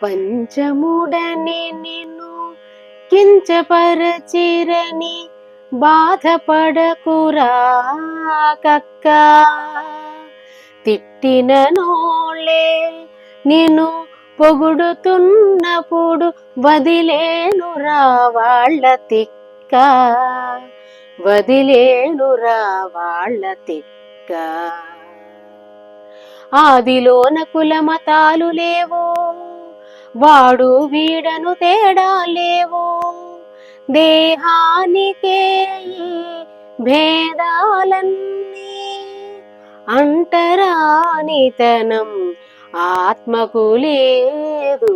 పంచముడని నిన్ను కించపరచిరని బాధపడకురా కక్క. తిట్టిన నోళ్ళే నిన్ను పొగుడుతున్నప్పుడు వదిలేనురా వాళ్ళ తిక్క. వదిలేనురా వాళ్ళ తిక్క. ఆదిలోన కులమతాలు లేవో లేవు వాడు వీడను తేడా లేవు దేహానికే భేదాలన్నీ అంటరానితనం ఆత్మకు లేదు.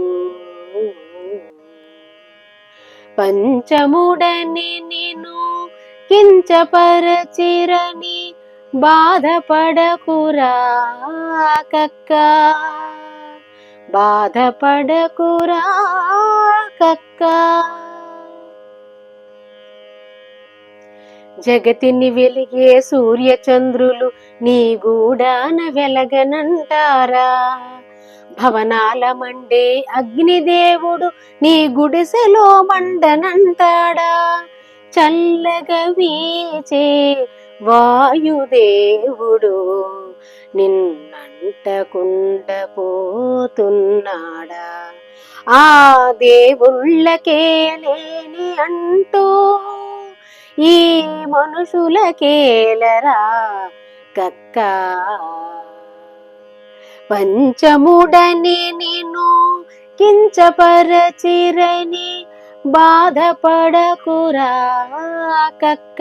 పంచముడని నిన్ను కించపరచిరని బాధపడకురా కక్కా. బాధపడకురా కక్క. జగతిని వెలిగే సూర్యచంద్రులు నీ గూడాన వెలగనంటారా? భవనాల మండే అగ్నిదేవుడు నీ గుడిసెలో మండనంటాడా? చల్లగా వీచే వాయుదేవుడు నిన్నంటకుండ పోతున్నాడా? ఆ దేవుళ్ళకే లేని అంటూ ఈ మనుషులకేలరా కక్క? పంచముడని నేను కించపరచిరని బాధపడకురా కక్క?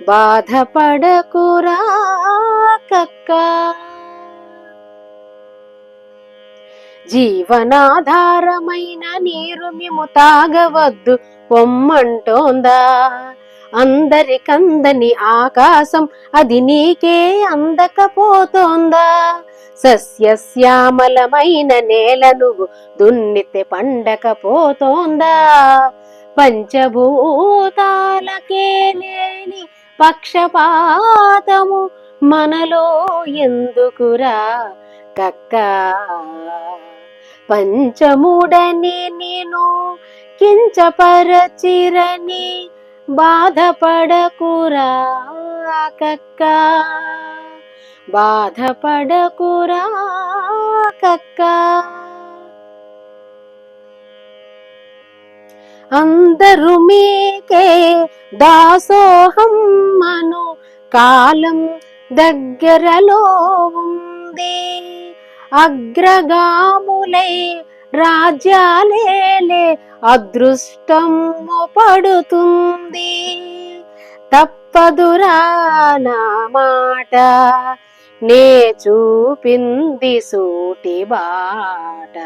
బాధపడకురా కక్క. జీవనాధారమైన నీరు మేము తాగవద్దు పొమ్మంటోందా? అందరికందని ఆకాశం అది నీకే అందకపోతోందా? సస్యశ్యామలమైన నేల నువ్వు దున్నితే పండకపోతోందా? పంచభూతాలకే లేని పక్షపాతము మనలో ఎందుకురా కక్క? పంచముడని నేను కించపరచిరని బాధపడకురా కక్క? బాధపడకురా కక్క? అందరూ మీకే దాసోహం మను కాలం దగ్గరలో ఉంది. అగ్రగాములై రాజ్యాలేలే అదృష్టం పడుతుంది. తప్పదురా నా మాట నే చూపింది సూటి బాట